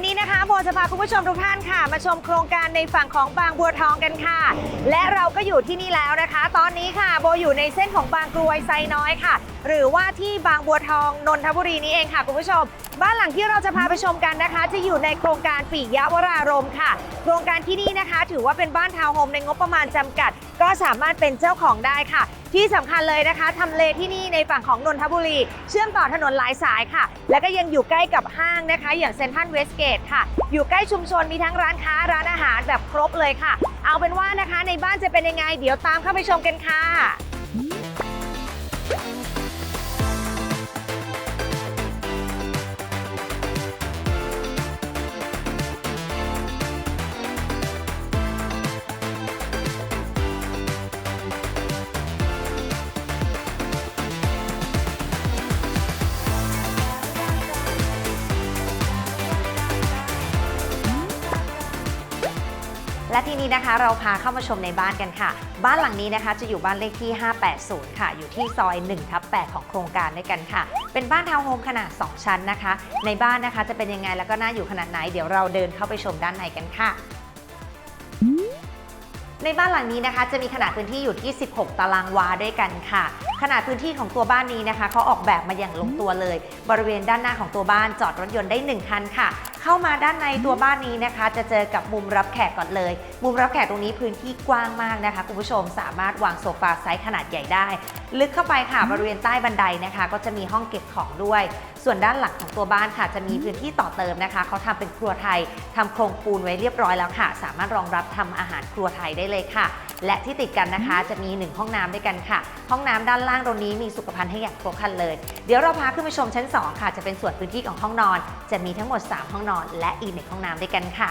ันนี้นะคะโบจะพาคุณผู้ชมทุกท่านค่ะ มาชมโครงการในฝั่งของบางบัวทองกันค่ะ และเราก็อยู่ที่นี่แล้วนะคะ ตอนนี้ค่ะโบอยู่ในเส้นของบางกรวยไซน้อยค่ะ หรือว่าที่บางบัวทองนนทบุรีนี้เองค่ะคุณผู้ชม บ้านหลังที่เราจะพาไปชมกันนะคะ จะอยู่ในโครงการปิยวรารมค่ะ โครงการที่นี่นะคะ ถือว่าเป็นบ้านทาวน์โฮมในงบประมาณจำกัด ก็สามารถเป็นเจ้าของได้ค่ะ ที่สำคัญเลยนะคะทำเลที่นี่ในฝั่งของนนทบุรี เชื่อมต่อถนนหลายสายค่ะ แล้วก็ยังอยู่ใกล้กับห้างนะคะ อย่างเซ็นทรัลเวสเกตค่ะ อยู่ใกล้ชุมชนมีทั้งร้านค้าร้านอาหารแบบครบเลยค่ะ เอาเป็นว่านะคะในบ้านจะเป็นยังไง เดี๋ยวตามเข้าไปชมกันค่ะ และทีนี้นะคะเราพาเข้ามาชมในบ้านกันค่ะ บ้านหลังนี้นะคะจะอยู่บ้านเลขที่ 580 ค่ะ อยู่ที่ซอย1ทับ8ของโครงการด้วยกันค่ะ เป็นบ้านทาวน์โฮมขนาด 2 ชั้นนะคะ ในบ้านนะคะจะเป็นยังไงแล้วก็น่าอยู่ขนาดไหน เดี๋ยวเราเดินเข้าไปชมด้านในกันค่ะในบ้านหลังนี้นะคะจะมีขนาดพื้นที่อยู่ที่ 16 ตารางวาด้วยกันค่ะ ขนาดพื้นที่ของตัวบ้านนี้นะคะเขาออกแบบมาอย่างลงตัวเลย บริเวณด้านหน้าของตัวบ้านจอดรถยนต์ได้ 1 คันค่ะเข้ามาด้านในตัวบ้านนี้นะคะ จะเจอกับมุมรับแขกก่อนเลย มุมรับแขกตรงนี้พื้นที่กว้างมากนะคะคุณผู้ชมสามารถวางโซฟาไซส์ขนาดใหญ่ได้ ลึกเข้าไปค่ะบริเวณใต้บันไดนะคะ ก็จะมีห้องเก็บของด้วย ส่วนด้านหลังของตัวบ้านค่ะ จะมีพื้นที่ต่อเติมนะคะเขาทำเป็นครัวไทยทำโครงปูนไว้เรียบร้อยแล้วค่ะ สามารถรองรับทำอาหารครัวไทยได้เลยค่ะ และที่ติดกันนะคะจะมี 1 ห้องน้ำด้วยกันค่ะ ห้องน้ำด้านล่างตรงนี้มีสุขภัณฑ์ให้อย่างครบครันเลย เดี๋ยวเราพาขึ้นไปชมชั้น 2 ค่ะ จะเป็นส่วนพื้นที่ของห้องนอน จะมีทั้งหมด 3 ห้องนอนและอีกหนึ่งห้องน้ำด้วยกันค่ะ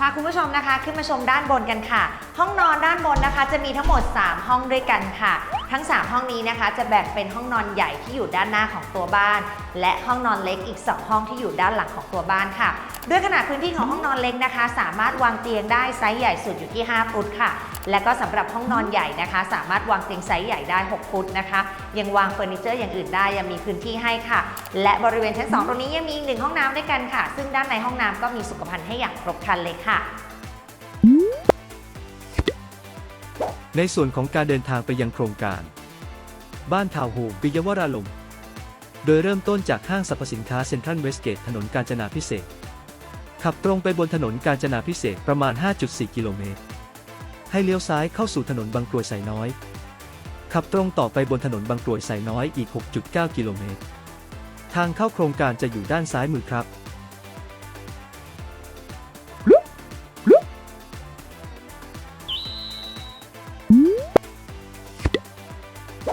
พาคุณผู้ชมนะคะขึ้นมาชมด้านบนกันค่ะ ห้องนอนด้านบนนะคะ จะมีทั้งหมด 3 ห้องด้วยกันค่ะ ทั้ง 3 ห้องนี้นะคะ จะแบ่งเป็นห้องนอนใหญ่ที่อยู่ด้านหน้าของตัวบ้าน และห้องนอนเล็กอีก 2 ห้องที่อยู่ด้านหลังของตัวบ้านค่ะ ด้วยขนาดพื้นที่ของห้องนอนเล็กนะคะ สามารถวางเตียงได้ไซส์ใหญ่สุดอยู่ที่ 5 ฟุตค่ะ และก็สำหรับห้องนอนใหญ่นะคะ สามารถวางเตียงไซส์ใหญ่ได้ 6 ฟุตนะคะ ยังวางเฟอร์นิเจอร์อย่างอื่นได้ยังมีพื้นที่ให้ค่ะ และบริเวณชั้น 2 ตรงนี้ยังมีอีกหนึ่งห้องน้ำด้วยกันค่ะ ซึ่งด้านในห้องน้ำก็มีสุขภัณฑ์ให้อย่างครบครันเลยค่ะในส่วนของการเดินทางไปยังโครงการ บ้านทาวน์โฮมปิยวราลม โดยเริ่มต้นจากห้างสรรพสินค้าเซ็นทรัลเวสเกตถนนกาญจนาพิเศษ ขับตรงไปบนถนนกาญจนาพิเศษประมาณ 5.4 กิโลเมตร ให้เลี้ยวซ้ายเข้าสู่ถนนบางกรวยไสน้อย ขับตรงต่อไปบนถนนบางกรวยไสน้อยอีก 6.9 กิโลเมตร ทางเข้าโครงการจะอยู่ด้านซ้ายมือครับ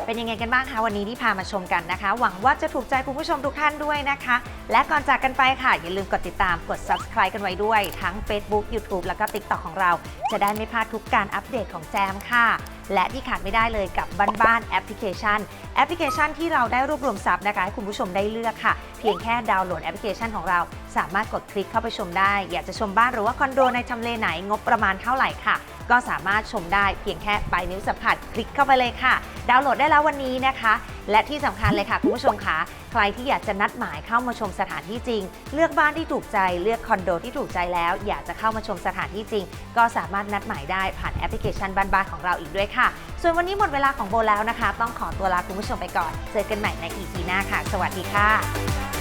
เป็นยังไงกันบ้างคะวันนี้ที่พามาชมกันนะคะ หวังว่าจะถูกใจคุณผู้ชมทุกท่านด้วยนะคะ และก่อนจากกันไปค่ะ อย่าลืมกดติดตามกด subscribe กันไว้ด้วย ทั้ง Facebook YouTube แล้วก็ TikTok ของเรา จะได้ไม่พลาดทุกการอัปเดตของแจมค่ะ และที่ขาดไม่ได้เลยกับบ้านบ้านแอปพลิเคชัน แอปพลิเคชันที่เราได้รวบรวมซับนะคะให้คุณผู้ชมได้เลือกค่ะ เพียงแค่ดาวน์โหลดแอปพลิเคชันของเรา สามารถกดคลิกเข้าไปชมได้ อยากจะชมบ้านหรือว่าคอนโดในทำเลไหนงบประมาณเท่าไหร่ค่ะ ก็สามารถชมได้เพียงแค่ปลายนิ้วสัมผัสคลิกเข้าไปเลยค่ะ ดาวน์โหลดได้แล้ววันนี้นะคะ และที่สำคัญเลยค่ะคุณผู้ชมคะใครที่อยากจะนัดหมายเข้ามาชมสถานที่จริง เลือกบ้านที่ถูกใจเลือกคอนโดที่ถูกใจแล้ว อยากจะเข้ามาชมสถานที่จริง ก็สามารถนัดหมายได้ผ่านแอปพลิเคชันบ้านบ้านของเราอีกด้วยค่ะ ส่วนวันนี้หมดเวลาของโบแล้วนะคะ ต้องขอตัวลาคุณผู้ชมไปก่อน เจอกันใหม่ใน EP หน้าค่ะ สวัสดีค่ะ